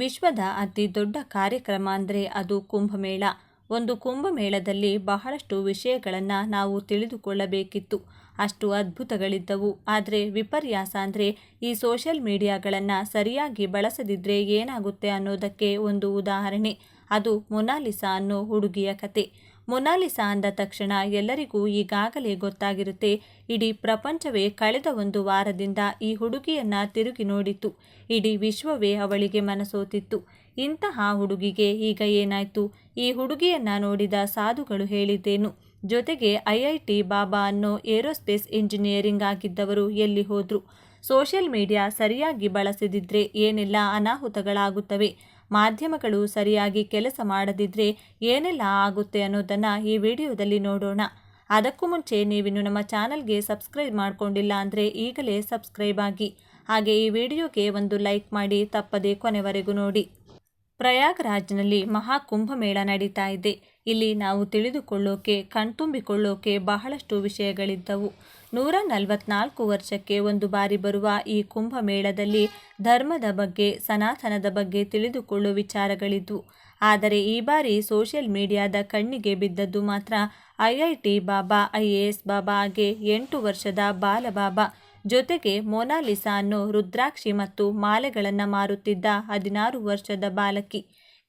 ವಿಶ್ವದ ಅತಿ ದೊಡ್ಡ ಕಾರ್ಯಕ್ರಮ ಅಂದರೆ ಅದು ಕುಂಭಮೇಳ. ಒಂದು ಕುಂಭಮೇಳದಲ್ಲಿ ಬಹಳಷ್ಟು ವಿಷಯಗಳನ್ನು ನಾವು ತಿಳಿದುಕೊಳ್ಳಬೇಕಿತ್ತು. ಅಷ್ಟು ಅದ್ಭುತಗಳಿದ್ದವು. ಆದರೆ ವಿಪರ್ಯಾಸ ಅಂದರೆ ಈ ಸೋಷಿಯಲ್ ಮೀಡಿಯಾಗಳನ್ನು ಸರಿಯಾಗಿ ಬಳಸದಿದ್ದರೆ ಏನಾಗುತ್ತೆ ಅನ್ನೋದಕ್ಕೆ ಒಂದು ಉದಾಹರಣೆ. ಅದು ಮೊನಾಲಿಸಾ ಅನ್ನೋ ಹುಡುಗಿಯ ಕತೆ. ಮೊನಾಲಿಸಾ ಅಂದ ತಕ್ಷಣ ಎಲ್ಲರಿಗೂ ಈಗಾಗಲೇ ಗೊತ್ತಾಗಿರುತ್ತೆ, ಇಡೀ ಪ್ರಪಂಚವೇ ಕಳೆದ ಒಂದು ವಾರದಿಂದ ಈ ಹುಡುಗಿಯನ್ನ ತಿರುಗಿ ನೋಡಿತು ಇಡೀ ವಿಶ್ವವೇ ಅವಳಿಗೆ ಮನಸೋತಿತ್ತು. ಇಂತಹ ಹುಡುಗಿಗೆ ಈಗ ಏನಾಯ್ತು? ಈ ಹುಡುಗಿಯನ್ನ ನೋಡಿದ ಸಾಧುಗಳು ಹೇಳಿದ್ದೇನು? ಜೊತೆಗೆ ಐಐಟಿ ಬಾಬಾ ಅನ್ನೋ ಏರೋಸ್ಪೇಸ್ ಇಂಜಿನಿಯರಿಂಗ್ ಆಗಿದ್ದವರು ಎಲ್ಲಿ ಹೋದ್ರು? ಸೋಷಿಯಲ್ ಮೀಡಿಯಾ ಸರಿಯಾಗಿ ಬಳಸದಿದ್ರೆ ಏನೆಲ್ಲ ಅನಾಹುತಗಳಾಗುತ್ತವೆ? ಮಾಧ್ಯಮಗಳು ಸರಿಯಾಗಿ ಕೆಲಸ ಮಾಡದಿದ್ರೆ ಏನೆಲ್ಲ ಆಗುತ್ತೆ ಅನ್ನೋದನ್ನು ಈ ವಿಡಿಯೋದಲ್ಲಿ ನೋಡೋಣ. ಅದಕ್ಕೂ ಮುಂಚೆ ನೀವಿನ್ನು ನಮ್ಮ ಚಾನಲ್ಗೆ ಸಬ್ಸ್ಕ್ರೈಬ್ ಮಾಡಿಕೊಂಡಿಲ್ಲ ಅಂದರೆ ಈಗಲೇ ಸಬ್ಸ್ಕ್ರೈಬ್ ಆಗಿ. ಹಾಗೆ ಈ ವಿಡಿಯೋಗೆ ಒಂದು ಲೈಕ್ ಮಾಡಿ ತಪ್ಪದೆ ಕೊನೆವರೆಗೂ ನೋಡಿ. ಪ್ರಯಾಗ್ರಾಜ್ನಲ್ಲಿ ಮಹಾಕುಂಭಮೇಳ ನಡೀತಾ ಇದೆ. ಇಲ್ಲಿ ನಾವು ತಿಳಿದುಕೊಳ್ಳೋಕೆ, ಕಣ್ತುಂಬಿಕೊಳ್ಳೋಕೆ ಬಹಳಷ್ಟು ವಿಷಯಗಳಿದ್ದವು. ನೂರ ನಲವತ್ನಾಲ್ಕು ವರ್ಷಕ್ಕೆ ಒಂದು ಬಾರಿ ಬರುವ ಈ ಕುಂಭಮೇಳದಲ್ಲಿ ಧರ್ಮದ ಬಗ್ಗೆ, ಸನಾತನದ ಬಗ್ಗೆ ತಿಳಿದುಕೊಳ್ಳುವ ವಿಚಾರಗಳಿದ್ವು. ಆದರೆ ಈ ಬಾರಿ ಸೋಷಿಯಲ್ ಮೀಡಿಯಾದ ಕಣ್ಣಿಗೆ ಬಿದ್ದದ್ದು ಮಾತ್ರ I I T Baba, I A S Baba ಹಾಗೆ ಎಂಟು ವರ್ಷದ ಬಾಲಬಾಬಾ ಜೊತೆಗೆ ಮೊನಾಲಿಸಾ ಅನ್ನೋ ರುದ್ರಾಕ್ಷಿ ಮತ್ತು ಮಾಲೆಗಳನ್ನು ಮಾರುತ್ತಿದ್ದ ಹದಿನಾರು ವರ್ಷದ ಬಾಲಕಿ.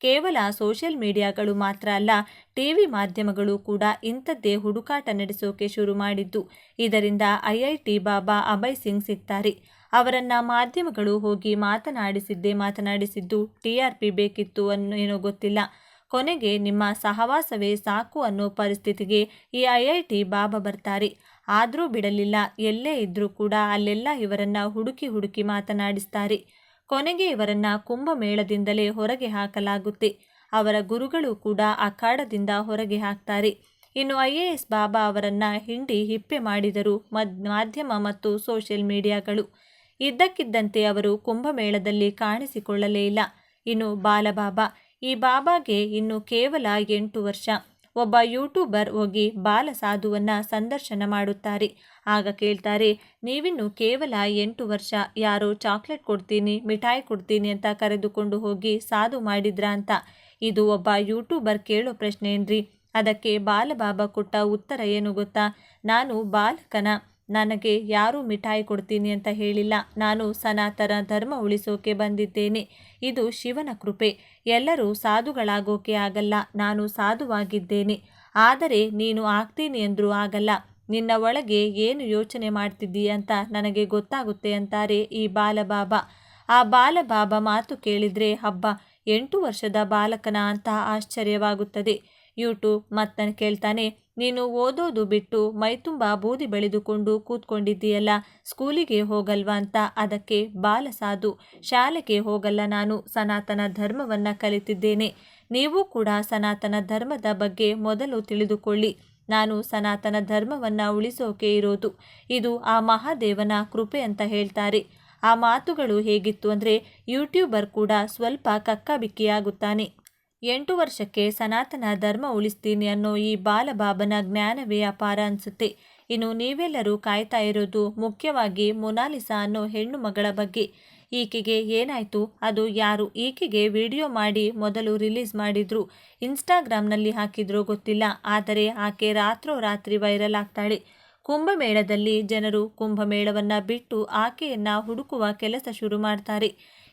ಕೇವಲ ಸೋಷಿಯಲ್ ಮೀಡಿಯಾಗಳು ಮಾತ್ರ ಅಲ್ಲ, ಟಿವಿ ಮಾಧ್ಯಮಗಳು ಕೂಡ ಇಂಥದ್ದೇ ಹುಡುಕಾಟ ನಡೆಸೋಕೆ ಶುರು ಮಾಡಿದ್ದು. ಇದರಿಂದ I I T Baba Abhay Singh ಸಿಗ್ತಾರೆ. ಅವರನ್ನು ಮಾಧ್ಯಮಗಳು ಹೋಗಿ ಮಾತನಾಡಿಸಿದ್ದೇ ಮಾತನಾಡಿಸಿದ್ದು ಟಿ ಆರ್ ಪಿ ಬೇಕಿತ್ತು ಅನ್ನೋ ಏನೋ ಗೊತ್ತಿಲ್ಲ. ಕೊನೆಗೆ ನಿಮ್ಮ ಸಹವಾಸವೇ ಸಾಕು ಅನ್ನೋ ಪರಿಸ್ಥಿತಿಗೆ ಈ ಐ ಐ ಟಿ ಬಾಬಾ ಬರ್ತಾರೆ. ಆದರೂ ಬಿಡಲಿಲ್ಲ. ಎಲ್ಲೇ ಇದ್ದರೂ ಕೂಡ ಅಲ್ಲೆಲ್ಲ ಇವರನ್ನ ಹುಡುಕಿ ಹುಡುಕಿ ಮಾತನಾಡಿಸ್ತಾರೆ. ಕೊನೆಗೆ ಇವರನ್ನ ಕುಂಭಮೇಳದಿಂದಲೇ ಹೊರಗೆ ಹಾಕಲಾಗುತ್ತೆ. ಅವರ ಗುರುಗಳು ಕೂಡ ಅಖಾಡದಿಂದ ಹೊರಗೆ ಹಾಕ್ತಾರೆ. ಇನ್ನು ಐ ಎ ಎಸ್ ಬಾಬಾ ಅವರನ್ನ ಹಿಂಡಿ ಹಿಪ್ಪೆ ಮಾಡಿದರು ಮದ್, ಮಾಧ್ಯಮ ಮತ್ತು ಸೋಷಿಯಲ್ ಮೀಡಿಯಾಗಳು. ಇದ್ದಕ್ಕಿದ್ದಂತೆ ಅವರು ಕುಂಭಮೇಳದಲ್ಲಿ ಕಾಣಿಸಿಕೊಳ್ಳಲೇ ಇಲ್ಲ. ಇನ್ನು ಬಾಲಬಾಬಾ, ಈ ಬಾಬಾಗೆ ಇನ್ನು ಕೇವಲ ಎಂಟು ವರ್ಷ. ಒಬ್ಬ ಯೂಟ್ಯೂಬರ್ ಹೋಗಿ ಬಾಲ ಸಾಧುವನ್ನ ಸಂದರ್ಶನ ಮಾಡುತ್ತಾರೆ. ಆಗ ಕೇಳ್ತಾರೆ, ನೀವಿನ್ನು ಕೇವಲ ಎಂಟು ವರ್ಷ, ಯಾರೋ ಚಾಕ್ಲೇಟ್ ಕೊಡ್ತೀನಿ, ಮಿಠಾಯಿ ಕೊಡ್ತೀನಿ ಅಂತ ಕರೆದುಕೊಂಡು ಹೋಗಿ ಸಾಧು ಮಾಡಿದ್ರಾ ಅಂತ? ಇದು ಒಬ್ಬ ಯೂಟ್ಯೂಬರ್ ಕೇಳೋ ಪ್ರಶ್ನೆ ಏನ್ರಿ ಅದಕ್ಕೆ ಬಾಲಬಾಬಾ ಕೊಟ್ಟ ಉತ್ತರ ಏನು ಗೊತ್ತಾ? ನಾನು ಬಾಲಕನ ನನಗೆ ಯಾರೂ ಮಿಠಾಯಿ ಕೊಡ್ತೀನಿ ಅಂತ ಹೇಳಿಲ್ಲ. ನಾನು ಸನಾತನ ಧರ್ಮ ಉಳಿಸೋಕೆ ಬಂದಿದ್ದೇನೆ. ಇದು ಶಿವನ ಕೃಪೆ. ಎಲ್ಲರೂ ಸಾಧುಗಳಾಗೋಕೆ ಆಗಲ್ಲ. ನಾನು ಸಾಧುವಾಗಿದ್ದೇನೆ. ಆದರೆ ನೀನು ಆಗ್ತೀನಿ ಎಂದರೂ ಆಗಲ್ಲ. ನಿನ್ನ ಒಳಗೆ ಏನು ಯೋಚನೆ ಮಾಡ್ತಿದ್ದೀ ಅಂತ ನನಗೆ ಗೊತ್ತಾಗುತ್ತೆ ಅಂತಾರೆ ಈ ಬಾಲಬಾಬಾ. ಆ ಬಾಲಬಾಬಾ ಮಾತು ಕೇಳಿದರೆ ಹಬ್ಬ ಎಂಟು ವರ್ಷದ ಬಾಲಕನ ಅಂತ ಆಶ್ಚರ್ಯವಾಗುತ್ತದೆ. ಯೂಟ್ಯೂಬ್ ಮತ್ತನ್ನು ಕೇಳ್ತಾನೆ, ನೀನು ಓದೋದು ಬಿಟ್ಟು ಮೈತುಂಬ ಬೂದಿ ಬೆಳೆದುಕೊಂಡು ಕೂತ್ಕೊಂಡಿದ್ದೀಯಲ್ಲ, ಸ್ಕೂಲಿಗೆ ಹೋಗಲ್ವಾ ಅಂತ? ಅದಕ್ಕೆ ಬಾಲಸಾಧು ಶಾಲೆಗೆ ಹೋಗಲ್ಲ ನಾನು, ಸನಾತನ ಧರ್ಮವನ್ನು ಕಲಿತಿದ್ದೇನೆ. ನೀವು ಕೂಡ ಸನಾತನ ಧರ್ಮದ ಬಗ್ಗೆ ಮೊದಲು ತಿಳಿದುಕೊಳ್ಳಿ. ನಾನು ಸನಾತನ ಧರ್ಮವನ್ನು ಉಳಿಸೋಕೆ ಇರೋದು. ಇದು ಆ ಮಹಾದೇವನ ಕೃಪೆ ಅಂತ ಹೇಳ್ತಾರೆ. ಆ ಮಾತುಗಳು ಹೇಗಿತ್ತು ಅಂದರೆ, ಯೂಟ್ಯೂಬರ್ ಕೂಡ ಸ್ವಲ್ಪ ಕಕ್ಕಾಬಿಕ್ಕಿಯಾಗುತ್ತಾನೆ. ಎಂಟು ವರ್ಷಕ್ಕೆ ಸನಾತನ ಧರ್ಮ ಉಳಿಸ್ತೀನಿ ಅನ್ನೋ ಈ ಬಾಲಬಾಬನ ಜ್ಞಾನವೇ ಅಪಾರ ಅನಿಸುತ್ತೆ. ಇನ್ನು ನೀವೆಲ್ಲರೂ ಕಾಯ್ತಾ ಇರೋದು ಮುಖ್ಯವಾಗಿ ಮೊನಾಲಿಸಾ ಅನ್ನೋ ಹೆಣ್ಣು ಮಗಳ ಬಗ್ಗೆ. ಈಕೆಗೆ ಏನಾಯಿತು? ಅದು ಯಾರು? ಈಕೆಗೆ ವಿಡಿಯೋ ಮಾಡಿ ಮೊದಲು ರಿಲೀಸ್ ಮಾಡಿದ್ರು. ಇನ್ಸ್ಟಾಗ್ರಾಮ್ನಲ್ಲಿ ಹಾಕಿದ್ರೋ ಗೊತ್ತಿಲ್ಲ. ಆದರೆ ಆಕೆ ರಾತ್ರೋರಾತ್ರಿ ವೈರಲ್ ಆಗ್ತಾಳೆ. ಕುಂಭಮೇಳದಲ್ಲಿ ಜನರು ಕುಂಭಮೇಳವನ್ನು ಬಿಟ್ಟು ಆಕೆಯನ್ನು ಹುಡುಕುವ ಕೆಲಸ ಶುರು ಮಾಡ್ತಾರೆ.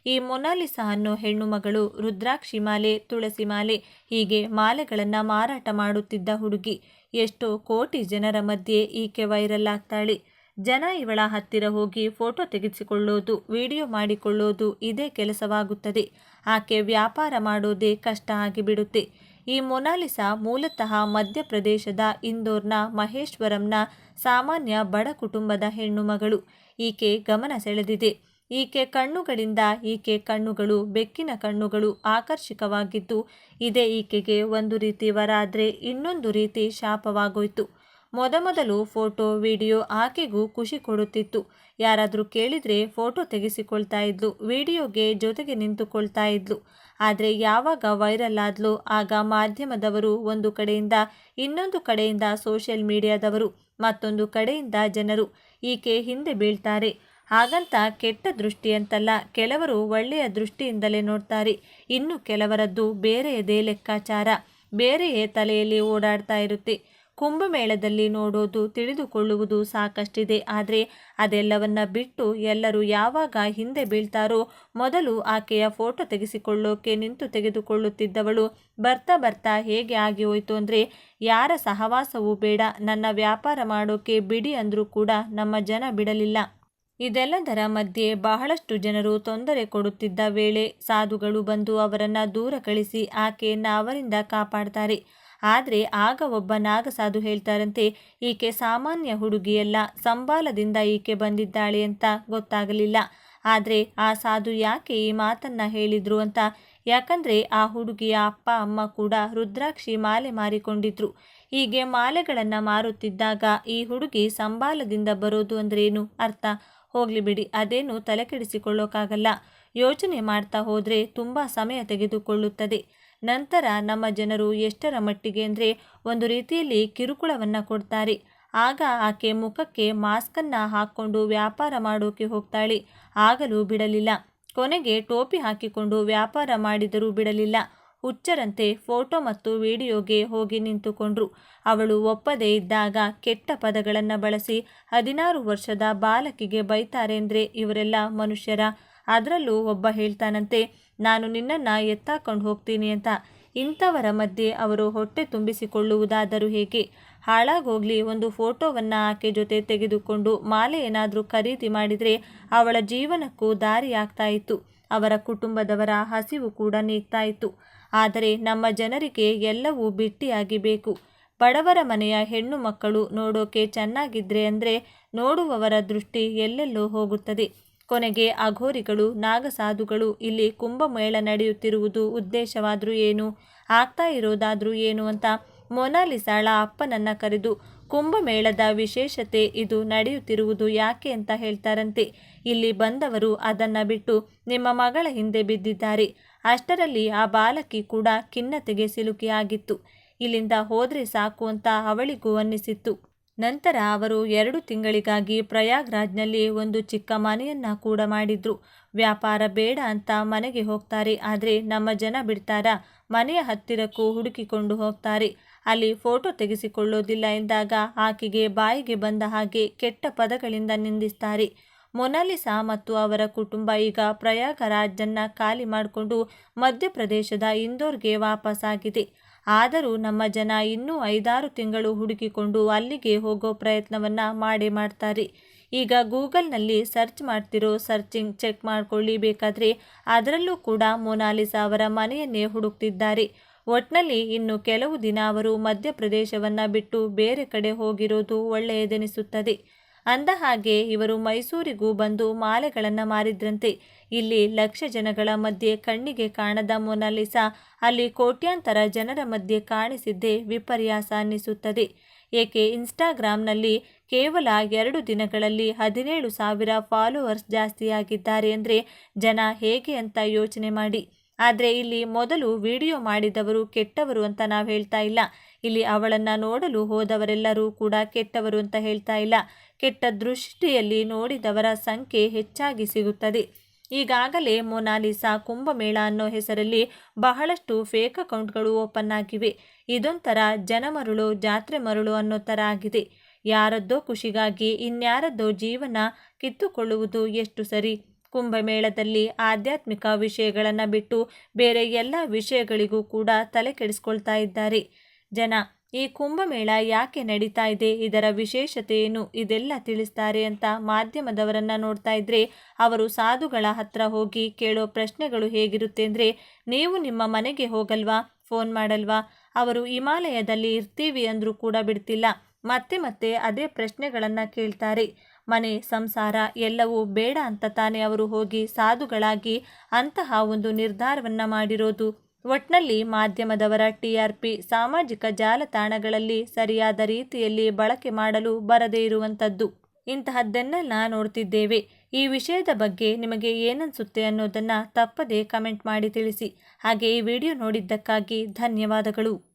ಈ ಮೊನಾಲಿಸಾ ಅನ್ನೋ ಹೆಣ್ಣು ಮಗಳು ರುದ್ರಾಕ್ಷಿ ಮಾಲೆ, ತುಳಸಿ ಮಾಲೆ, ಹೀಗೆ ಮಾಲೆಗಳನ್ನು ಮಾರಾಟ ಮಾಡುತ್ತಿದ್ದ ಹುಡುಗಿ. ಎಷ್ಟೋ ಕೋಟಿ ಜನರ ಮಧ್ಯೆ ಈಕೆ ವೈರಲ್ ಆಗ್ತಾಳೆ. ಜನ ಇವಳ ಹತ್ತಿರ ಹೋಗಿ ಫೋಟೋ ತೆಗೆಸಿಕೊಳ್ಳೋದು, ವಿಡಿಯೋ ಮಾಡಿಕೊಳ್ಳೋದು ಇದೇ ಕೆಲಸವಾಗುತ್ತದೆ. ಆಕೆ ವ್ಯಾಪಾರ ಮಾಡೋದೇ ಕಷ್ಟ ಆಗಿಬಿಡುತ್ತೆ. ಈ ಮೊನಾಲಿಸಾ ಮೂಲತಃ ಮಧ್ಯಪ್ರದೇಶದ ಇಂದೋರ್ನ ಮಹೇಶ್ವರಂನ ಸಾಮಾನ್ಯ ಬಡ ಕುಟುಂಬದ ಹೆಣ್ಣು ಮಗಳು. ಈಕೆ ಗಮನ ಸೆಳೆದಿದೆ. ಈಕೆ ಕಣ್ಣುಗಳಿಂದ ಈಕೆ ಕಣ್ಣುಗಳು, ಬೆಕ್ಕಿನ ಕಣ್ಣುಗಳು ಆಕರ್ಷಕವಾಗಿದ್ದು, ಇದೇ ಈಕೆಗೆ ಒಂದು ರೀತಿ ವರ ಆದರೆ ಇನ್ನೊಂದು ರೀತಿ ಶಾಪವಾಗೋಯ್ತು. ಮೊದಮೊದಲು ಫೋಟೋ, ವಿಡಿಯೋ ಆಕೆಗೂ ಖುಷಿ ಕೊಡುತ್ತಿತ್ತು. ಯಾರಾದರೂ ಕೇಳಿದರೆ ಫೋಟೋ ತೆಗೆಸಿಕೊಳ್ತಾ ಇದ್ಲು, ವಿಡಿಯೋಗೆ ಜೊತೆಗೆ ನಿಂತುಕೊಳ್ತಾ ಇದ್ಲು. ಆದರೆ ಯಾವಾಗ ವೈರಲ್ ಆದ್ಲೋ, ಆಗ ಮಾಧ್ಯಮದವರು ಒಂದು ಕಡೆಯಿಂದ, ಇನ್ನೊಂದು ಕಡೆಯಿಂದ ಸೋಷಿಯಲ್ ಮೀಡಿಯಾದವರು ಮತ್ತೊಂದು ಕಡೆಯಿಂದ ಜನರು. ಈಕೆ ಹಿಂದೆ ಬೀಳ್ತಾರೆ. ಹಾಗಂತ ಕೆಟ್ಟ ದೃಷ್ಟಿ ಅಂತಲ್ಲ ಕೆಲವರು ಒಳ್ಳೆಯ ದೃಷ್ಟಿಯಿಂದಲೇ ನೋಡ್ತಾರೆ. ಇನ್ನು ಕೆಲವರದ್ದು ಬೇರೆಯದೇ ಲೆಕ್ಕಾಚಾರ. ಬೇರೆಯೇ ತಲೆಯಲ್ಲಿ ಓಡಾಡ್ತಾ ಇರುತ್ತೆ. ಕುಂಭಮೇಳದಲ್ಲಿ ನೋಡೋದು, ತಿಳಿದುಕೊಳ್ಳುವುದು ಸಾಕಷ್ಟಿದೆ. ಆದರೆ ಅದೆಲ್ಲವನ್ನ ಬಿಟ್ಟು ಎಲ್ಲರೂ ಯಾವಾಗ ಹಿಂದೆ ಬೀಳ್ತಾರೋ, ಮೊದಲು ಆಕೆಯ ಫೋಟೋ ತೆಗೆಸಿಕೊಳ್ಳೋಕೆ ನಿಂತು ತೆಗೆದುಕೊಳ್ಳುತ್ತಿದ್ದವಳು. ಬರ್ತಾ ಬರ್ತಾ ಹೇಗೆ ಆಗಿ ಹೋಯಿತು ಅಂದರೆ, ಯಾರ ಸಹವಾಸವೂ ಬೇಡ. ನನ್ನ ವ್ಯಾಪಾರ ಮಾಡೋಕೆ ಬಿಡಿ ಅಂದರೂ ಕೂಡ ನಮ್ಮ ಜನ ಬಿಡಲಿಲ್ಲ. ಇದೆಲ್ಲದರ ಮಧ್ಯೆ ಬಹಳಷ್ಟು ಜನರು ತೊಂದರೆ ಕೊಡುತ್ತಿದ್ದ ವೇಳೆ ಸಾಧುಗಳು ಬಂದು ಅವರನ್ನು ದೂರ ಕಳಿಸಿ ಆಕೆಯನ್ನು ಅವರಿಂದ ಕಾಪಾಡ್ತಾರೆ. ಆದರೆ ಆಗ ಒಬ್ಬ ನಾಗಸಾಧು ಹೇಳ್ತಾರಂತೆ, ಈಕೆ ಸಾಮಾನ್ಯ ಹುಡುಗಿಯಲ್ಲ, ಸಂಬಾಲದಿಂದ ಈಕೆ ಬಂದಿದ್ದಾಳೆ ಅಂತ ಗೊತ್ತಾಗಲಿಲ್ಲ. ಆದರೆ ಆ ಸಾಧು ಯಾಕೆ ಈ ಮಾತನ್ನ ಹೇಳಿದ್ರು ಅಂತ? ಯಾಕಂದ್ರೆ ಆ ಹುಡುಗಿಯ ಅಪ್ಪ, ಅಮ್ಮ ಕೂಡ ರುದ್ರಾಕ್ಷಿ ಮಾಲೆ ಮಾರಿಕೊಂಡಿದ್ರು. ಹೀಗೆ ಮಾಲೆಗಳನ್ನು ಮಾರುತ್ತಿದ್ದಾಗ ಈ ಹುಡುಗಿ ಸಂಬಾಲದಿಂದ ಬರೋದು ಅಂದ್ರೇನು ಅರ್ಥ? ಹೋಗ್ಲಿ ಬಿಡಿ, ಅದೇನು ತಲೆ ಕೆಡಿಸಿಕೊಳ್ಳೋಕ್ಕಾಗಲ್ಲ ಯೋಚನೆ ಮಾಡ್ತಾ ಹೋದರೆ ತುಂಬ ಸಮಯ ತೆಗೆದುಕೊಳ್ಳುತ್ತದೆ. ನಂತರ ನಮ್ಮ ಜನರು ಎಷ್ಟರ ಮಟ್ಟಿಗೆ ಅಂದರೆ ಒಂದು ರೀತಿಯಲ್ಲಿ ಕಿರುಕುಳವನ್ನು ಕೊಡ್ತಾರೆ. ಆಗ ಆಕೆ ಮುಖಕ್ಕೆ ಮಾಸ್ಕನ್ನು ಹಾಕ್ಕೊಂಡು ವ್ಯಾಪಾರ ಮಾಡೋಕೆ ಹೋಗ್ತಾಳೆ. ಆಗಲೂ ಬಿಡಲಿಲ್ಲ. ಕೊನೆಗೆ ಟೋಪಿ ಹಾಕಿಕೊಂಡು ವ್ಯಾಪಾರ ಮಾಡಿದರೂ ಬಿಡಲಿಲ್ಲ. ಹುಚ್ಚರಂತೆ ಫೋಟೋ ಮತ್ತು ವಿಡಿಯೋಗೆ ಹೋಗಿ ನಿಂತುಕೊಂಡ್ರು. ಅವಳು ಒಪ್ಪದೇ ಇದ್ದಾಗ ಕೆಟ್ಟ ಪದಗಳನ್ನು ಬಳಸಿ ಹದಿನಾರು ವರ್ಷದ ಬಾಲಕಿಗೆ ಬೈತಾರೆಂದ್ರೆ ಇವರೆಲ್ಲ ಮನುಷ್ಯರ? ಅದರಲ್ಲೂ ಒಬ್ಬ ಹೇಳ್ತಾನಂತೆ, ನಾನು ನಿನ್ನನ್ನು ಎತ್ತಾಕೊಂಡು ಹೋಗ್ತೀನಿ ಅಂತ. ಇಂಥವರ ಮಧ್ಯೆ ಅವರು ಹೊಟ್ಟೆ ತುಂಬಿಸಿಕೊಳ್ಳುವುದಾದರೂ ಹೇಗೆ? ಹಾಳಾಗೋಗ್ಲಿ, ಒಂದು ಫೋಟೋವನ್ನು ಆಕೆ ಜೊತೆ ತೆಗೆದುಕೊಂಡು ಮಾಲೆ ಏನಾದರೂ ಖರೀದಿ ಮಾಡಿದರೆ ಅವಳ ಜೀವನಕ್ಕೂ ದಾರಿಯಾಗ್ತಾ ಇತ್ತು. ಅವರ ಕುಟುಂಬದವರ ಹಸಿವು ಕೂಡ ನೀಗ್ತಾ ಇತ್ತು. ಆದರೆ ನಮ್ಮ ಜನರಿಗೆ ಎಲ್ಲವೂ ಬಿಟ್ಟಿಯಾಗಿ ಬೇಕು ಬಡವರ ಮನೆಯ ಹೆಣ್ಣು ಮಕ್ಕಳು ನೋಡೋಕೆ ಚೆನ್ನಾಗಿದ್ರೆ ಅಂದರೆ ನೋಡುವವರ ದೃಷ್ಟಿ ಎಲ್ಲೆಲ್ಲೋ ಹೋಗುತ್ತದೆ. ಕೊನೆಗೆ ಅಘೋರಿಗಳು, ನಾಗಸಾಧುಗಳು ಇಲ್ಲಿ ಕುಂಭಮೇಳ ನಡೆಯುತ್ತಿರುವುದು ಉದ್ದೇಶವಾದರೂ ಏನು, ಆಗ್ತಾ ಇರೋದಾದರೂ ಏನು ಅಂತ ಮೊನಾಲಿಸಾಳ ಅಪ್ಪನನ್ನು ಕರೆದು ಕುಂಭಮೇಳದ ವಿಶೇಷತೆ ಇದು ನಡೆಯುತ್ತಿರುವುದು ಯಾಕೆ ಅಂತ ಹೇಳ್ತಾರಂತೆ. ಇಲ್ಲಿ ಬಂದವರು ಅದನ್ನು ಬಿಟ್ಟು ನಿಮ್ಮ ಮಗಳ ಹಿಂದೆ ಬಿದ್ದಿದ್ದಾರೆ. ಅಷ್ಟರಲ್ಲಿ ಆ ಬಾಲಕಿ ಕೂಡ ಖಿನ್ನತೆಗೆ ಸಿಲುಕಿಯಾಗಿತ್ತು. ಇಲ್ಲಿಂದ ಹೋದರೆ ಸಾಕು ಅಂತ ಅವಳಿಗೂ ಅನ್ನಿಸಿತ್ತು. ನಂತರ ಅವರು ಎರಡು ತಿಂಗಳಿಗಾಗಿ ಪ್ರಯಾಗ್ರಾಜ್ನಲ್ಲಿ ಒಂದು ಚಿಕ್ಕ ಮನೆಯನ್ನ ಕೂಡ ಮಾಡಿದ್ರು. ವ್ಯಾಪಾರ ಬೇಡ ಅಂತ ಮನೆಗೆ ಹೋಗ್ತಾರೆ, ಆದರೆ ನಮ್ಮ ಜನ ಬಿಡ್ತಾರಾ. ಮನೆಯ ಹತ್ತಿರಕ್ಕೂ ಹುಡುಕಿಕೊಂಡು ಹೋಗ್ತಾರೆ. ಅಲ್ಲಿ ಫೋಟೋ ತೆಗೆಸಿಕೊಳ್ಳೋದಿಲ್ಲ ಎಂದಾಗ ಆಕೆಗೆ ಬಾಯಿಗೆ ಬಂದ ಹಾಗೆ ಕೆಟ್ಟ ಪದಗಳಿಂದ ನಿಂದಿಸ್ತಾರೆ. ಮೊನಾಲಿಸಾ ಮತ್ತು ಅವರ ಕುಟುಂಬ ಈಗ ಪ್ರಯಾಗರಾಜನ್ನ ಖಾಲಿ ಮಾಡಿಕೊಂಡು ಮಧ್ಯಪ್ರದೇಶದ ಇಂದೋರ್ಗೆ ವಾಪಸ್ಸಾಗಿದೆ ಆದರೂ ನಮ್ಮ ಜನ ಇನ್ನೂ ಐದಾರು ತಿಂಗಳು ಹುಡುಕಿಕೊಂಡು ಅಲ್ಲಿಗೆ ಹೋಗೋ ಪ್ರಯತ್ನವನ್ನು ಮಾಡೇ ಮಾಡ್ತಾರೆ. ಈಗ ಗೂಗಲ್ನಲ್ಲಿ ಸರ್ಚ್ ಮಾಡ್ತಿರೋ ಸರ್ಚಿಂಗ್ ಚೆಕ್ ಮಾಡ್ಕೊಳ್ಳಿ ಬೇಕಾದರೆ ಅದರಲ್ಲೂ ಕೂಡ ಮೊನಾಲಿಸಾ ಅವರ ಮನೆಯನ್ನೇ ಹುಡುಕ್ತಿದ್ದಾರೆ. ಒಟ್ನಲ್ಲಿ ಇನ್ನು ಕೆಲವು ದಿನ ಅವರು ಮಧ್ಯಪ್ರದೇಶವನ್ನು ಬಿಟ್ಟು ಬೇರೆ ಕಡೆ ಹೋಗಿರೋದು ಒಳ್ಳೆಯದೆನಿಸುತ್ತದೆ. ಅಂದ ಹಾಗೆ ಇವರು ಮೈಸೂರಿಗೂ ಬಂದು ಮಾಲೆಗಳನ್ನು ಮಾರಿದ್ರಂತೆ. ಇಲ್ಲಿ ಲಕ್ಷ ಜನಗಳ ಮಧ್ಯೆ ಕಣ್ಣಿಗೆ ಕಾಣದ ಮೊನಾಲಿಸಾ ಅಲ್ಲಿ ಕೋಟ್ಯಾಂತರ ಜನರ ಮಧ್ಯೆ ಕಾಣಿಸಿದ್ದೇ ವಿಪರ್ಯಾಸ ಅನ್ನಿಸುತ್ತದೆ. ಏಕೆ ಇನ್ಸ್ಟಾಗ್ರಾಮ್ನಲ್ಲಿ ಕೇವಲ ಎರಡು ದಿನಗಳಲ್ಲಿ ಹದಿನೇಳು ಸಾವಿರ ಫಾಲೋವರ್ಸ್ ಜಾಸ್ತಿಯಾಗಿದ್ದಾರೆ ಅಂದರೆ ಜನ ಹೇಗೆ ಅಂತ ಯೋಚನೆ ಮಾಡಿ. ಆದರೆ ಇಲ್ಲಿ ಮೊದಲು ವಿಡಿಯೋ ಮಾಡಿದವರು ಕೆಟ್ಟವರು ಅಂತ ನಾವು ಹೇಳ್ತಾ ಇಲ್ಲ. ಇಲ್ಲಿ ಅವಳನ್ನು ನೋಡಲು ಹೋದವರೆಲ್ಲರೂ ಕೂಡ ಕೆಟ್ಟವರು ಅಂತ ಹೇಳ್ತಾ ಇಲ್ಲ. ಕೆಟ್ಟ ದೃಷ್ಟಿಯಲ್ಲಿ ನೋಡಿದವರ ಸಂಖ್ಯೆ ಹೆಚ್ಚಾಗಿ ಸಿಗುತ್ತದೆ. ಈಗಾಗಲೇ ಮೊನಾಲಿಸಾ ಕುಂಭಮೇಳ ಅನ್ನೋ ಹೆಸರಲ್ಲಿ ಬಹಳಷ್ಟು ಫೇಕ್ ಅಕೌಂಟ್ಗಳು ಓಪನ್ ಆಗಿವೆ. ಇದೊಂಥರ ಜನಮರುಳು, ಜಾತ್ರೆ ಮರುಳು ಅನ್ನೋ ಥರ ಆಗಿದೆ. ಯಾರದ್ದೋ ಖುಷಿಗಾಗಿ ಇನ್ಯಾರದ್ದೋ ಜೀವನ ಕಿತ್ತುಕೊಳ್ಳುವುದು ಎಷ್ಟು ಸರಿ? ಕುಂಭಮೇಳದಲ್ಲಿ ಆಧ್ಯಾತ್ಮಿಕ ವಿಷಯಗಳನ್ನು ಬಿಟ್ಟು ಬೇರೆ ಎಲ್ಲ ವಿಷಯಗಳಿಗೂ ಕೂಡ ತಲೆ ಕೆಡಿಸ್ಕೊಳ್ತಾ ಇದ್ದಾರೆ. ಜನ, ಈ ಕುಂಭಮೇಳ ಯಾಕೆ ನಡೀತಾ ಇದೆ? ಇದರ ವಿಶೇಷತೆ ಏನು ಇದೆಲ್ಲ ತಿಳಿಸ್ತಾರೆ ಅಂತ ಮಾಧ್ಯಮದವರನ್ನ ನೋಡ್ತಾ ಇದ್ರೆ, ಅವರು ಸಾಧುಗಳ ಹತ್ರ ಹೋಗಿ ಕೇಳೋ ಪ್ರಶ್ನೆಗಳು ಹೇಗಿರುತ್ತೆ ಅಂದರೆ, ನೀವು ನಿಮ್ಮ ಮನೆಗೆ ಹೋಗಲ್ವಾ? ಫೋನ್ ಮಾಡಲ್ವಾ? ಅವರು ಹಿಮಾಲಯದಲ್ಲಿ ಇರ್ತೀವಿ ಅಂದರೂ ಕೂಡ ಬಿಡ್ತಿಲ್ಲ. ಮತ್ತೆ ಮತ್ತೆ ಅದೇ ಪ್ರಶ್ನೆಗಳನ್ನು ಕೇಳ್ತಾರೆ. ಮನೆ, ಸಂಸಾರ ಎಲ್ಲವೂ ಬೇಡ ಅಂತ ತಾನೇ ಅವರು ಹೋಗಿ ಸಾಧುಗಳಾಗಿ ಅಂತಹ ಒಂದು ನಿರ್ಧಾರವನ್ನು ಮಾಡಿರೋದು. ಒಟ್ನಲ್ಲಿ ಮಾಧ್ಯಮದವರ ಟಿಆರ್ಪಿ ಸಾಮಾಜಿಕ ಜಾಲತಾಣಗಳಲ್ಲಿ ಸರಿಯಾದ ರೀತಿಯಲ್ಲಿ ಬಳಕೆ ಮಾಡಲು ಬರದೇ ಇರುವಂಥದ್ದು. ಇಂತಹದ್ದನ್ನೆಲ್ಲ ನೋಡ್ತಿದ್ದೇವೆ. ಈ ವಿಷಯದ ಬಗ್ಗೆ ನಿಮಗೆ ಏನನ್ಸುತ್ತೆ ಅನ್ನೋದನ್ನು ತಪ್ಪದೇ ಕಮೆಂಟ್ ಮಾಡಿ ತಿಳಿಸಿ. ಹಾಗೆ ಈ ವಿಡಿಯೋ ನೋಡಿದ್ದಕ್ಕಾಗಿ ಧನ್ಯವಾದಗಳು.